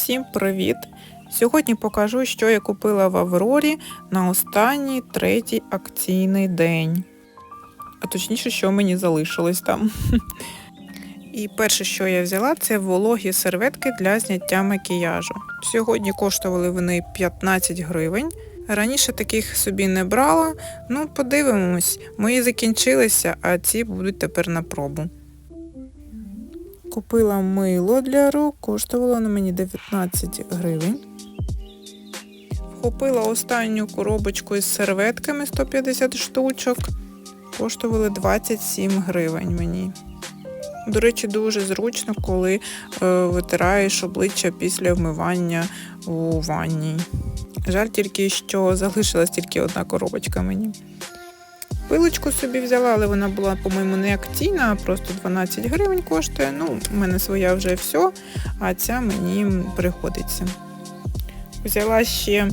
Всім привіт! Сьогодні покажу, що я купила в Аврорі на останній третій акційний день. А точніше, що мені залишилось там. І перше, що я взяла, це вологі серветки для зняття макіяжу. Сьогодні коштували вони 15 гривень. Раніше таких собі не брала. Ну, подивимось, мої закінчилися, а ці будуть тепер на пробу. Купила мило для рук, коштувало на мені 19 гривень. Купила останню коробочку із серветками 150 штучок. Коштували 27 гривень мені. До речі, дуже зручно, коли е, витираєш обличчя після вмивання у ванні. Жаль тільки, що залишилась тільки одна коробочка мені. Пилочку собі взяла, але вона була, по-моєму, не акційна, а просто 12 гривень коштує. Ну, в мене своя вже все, а ця мені приходиться. Взяла ще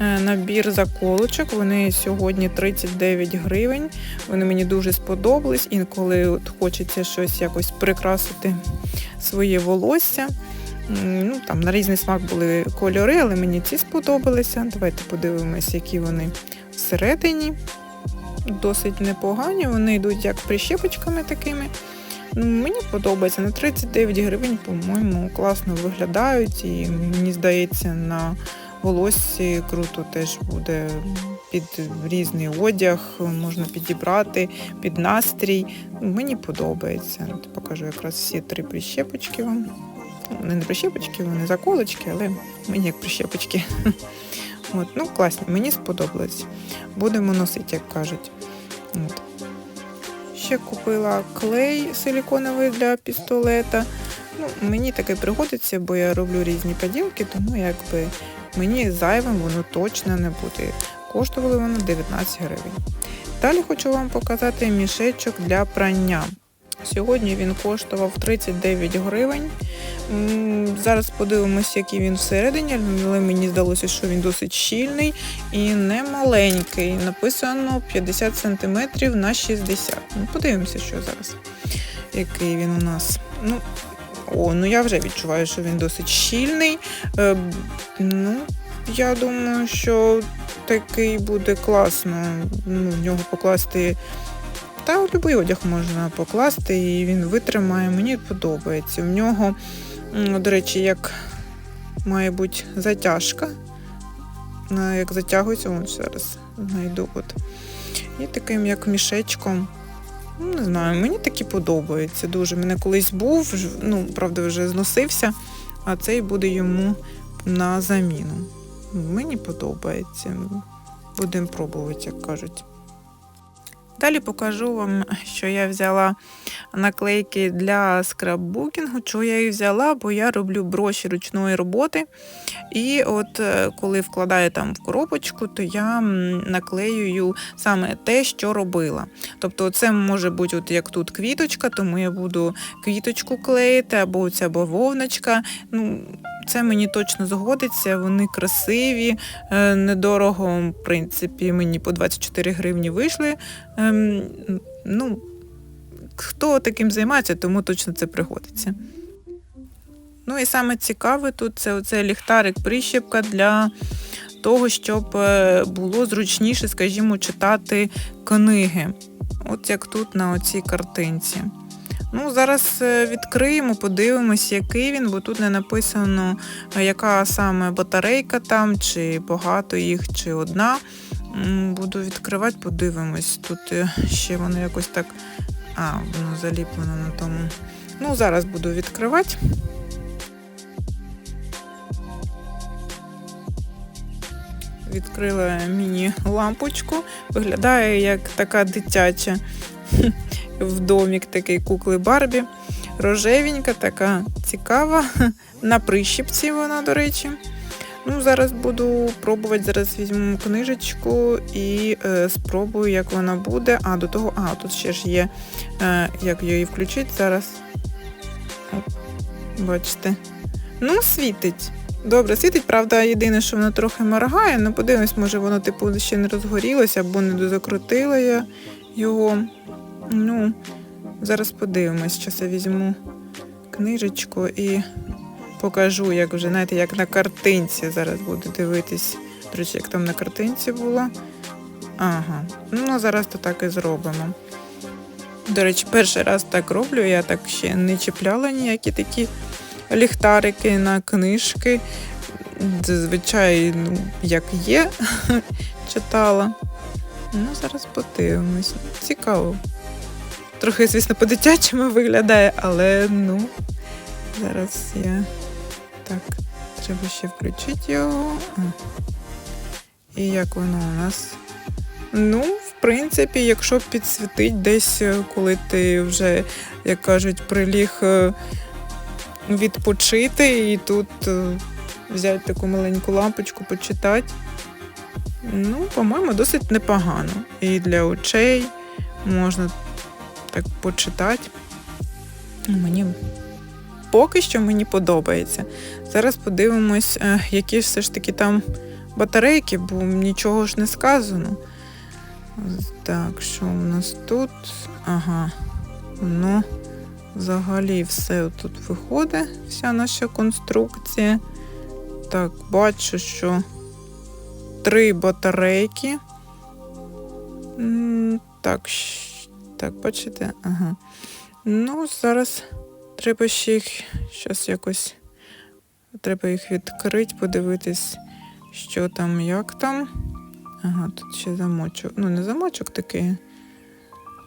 е, набір заколочок. Вони сьогодні 39 гривень. Вони мені дуже сподобались. Інколи от хочеться щось якось прикрасити своє волосся. Ну, там на різний смак були кольори, але мені ці сподобалися. Давайте подивимось, які вони всередині. Досить непогані, вони йдуть як прищепочками такими. Ну, Мені подобається. На 39 гривень, по-моєму, класно виглядають, і мені здається, на волоссі круто теж буде під різний одяг, можна підібрати під настрій. Ну, Мені подобається. Покажу якраз всі три прищепочки вам. Ну, Вони не прищепочки, вони заколочки, але мені як прищепочки. От, ну, класні, мені сподобалось. Будемо носити, як кажуть. От. Ще купила клей силіконовий для пістолета. Ну, мені таке пригодиться, бо я роблю різні поділки, тому якби мені зайвим воно точно не буде. Коштували воно 19 гривень. Далі хочу вам показати мішечок для прання. Сьогодні він коштував 39 гривень. Зараз подивимося, який він всередині, але мені здалося, що він досить щільний і не маленький. Написано 50 см на 60 Ну, Подивимося, що зараз. Який він у нас. Ну, о, ну я вже відчуваю, що він досить щільний. Е, ну, я думаю, що такий буде класно. Ну, в нього покласти. Та будь-який одяг можна покласти, і він витримає. Мені подобається. В нього, до речі, як має бути затяжка. Як затягується, от зараз знайду. От. І таким як мішечком. Ну, не знаю, мені такі подобається дуже. Мене колись був, ну, правда, вже зносився, а цей буде йому на заміну. Мені подобається. Будемо пробувати, як кажуть. Далі покажу вам, що я взяла наклейки для скраббукінгу. Чого я їх взяла, бо я роблю броші ручної роботи. І от е, коли вкладаю там в коробочку, то я наклеюю саме те, що робила. Тобто це може бути, от як тут квіточка, тому я буду квіточку клеїти, або ця бавовночка. Ну, це мені точно згодиться, вони красиві, е, недорого, в принципі, мені по 24 гривні вийшли. Ем, ну, хто таким займається, тому точно це пригодиться. Ну і саме цікаве тут це оце ліхтарик-прищепка для того, щоб е, було зручніше, скажімо, читати книги. От як тут на оцій картинці. Ну, зараз е, відкриємо, подивимось, який він, бо тут не написано, е, яка саме батарейка там, чи багато їх, чи одна. Буду відкривати, подивимось. Тут е, ще воно якось так. А, воно заліплено на тому. Ну, зараз буду відкривати. Відкрила міні-лампочку. Виглядає як така дитяча в домік такий кукли Барбі. Рожевенька, така цікава. На прищіпці вона, до речі. Ну, зараз буду пробувати, зараз візьму книжечку і е, спробую, як вона буде. А до того, а, тут ще ж є, е, як її включити зараз. Бачите. Ну, світить. Добре, світить, правда, єдине, що воно трохи моргає, ну подивимось, може воно типу ще не розгорілося або не дозакрутила я його. Ну, зараз подивимось, зараз я візьму книжечку і покажу, як вже, знаєте, як на картинці зараз буду дивитись. До речі, як там на картинці було. Ага, ну зараз то так і зробимо. До речі, перший раз так роблю, я так ще не чіпляла ніякі такі ліхтарики на книжки. Зазвичай, ну, як є, читала. Ну, зараз подивимось. Цікаво. Трохи, звісно, по-дитячому виглядає, але ну, зараз я. Так, треба ще включити його. І як воно у нас? Ну, в принципі, якщо підсвітить десь, е, коли ти вже, як кажуть, приліг е, відпочити і тут е, взяти таку маленьку лампочку, почитати. Ну, по-моєму, досить непогано. І для очей можна так почитати. Мені поки що мені подобається. Зараз подивимось, е, які все ж таки там батарейки, бо нічого ж не сказано. Так, що у нас тут? Ага, воно взагалі все тут виходить, вся наша конструкція. Так, бачу, що три батарейки. Так, щ- так, бачите? Ага. Ну, зараз треба ще їх щас якось. Треба їх відкрити, подивитись, що там, як там. Ага, тут ще замочок. Ну, не замочок такий.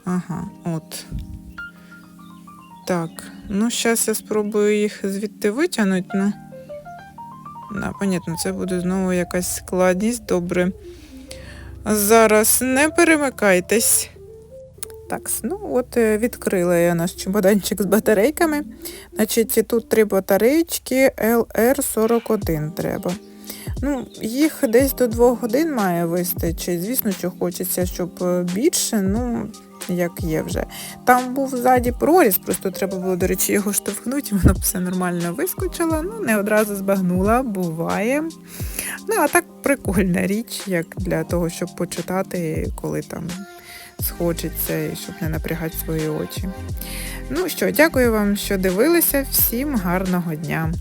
Ага, от. Так, ну зараз я спробую їх звідти витягнути, ну. Да, понятно, це буде знову якась складність. Добре. Зараз не перемикайтесь. Так, ну от е, відкрила я наш чемоданчик з батарейками. Значить, тут три батареєчки LR41 треба. Ну, їх десь до двох годин має вистачити. Звісно, що хочеться, щоб е, більше, ну, як є вже. Там був ззаді проріз, просто треба було, до речі, його штовхнути, воно все нормально вискочило. Ну, не одразу збагнула, буває. Ну, а так прикольна річ, як для того, щоб почитати, коли там схочеться, і щоб не напрягати свої очі. Ну що, дякую вам, що дивилися. Всім гарного дня!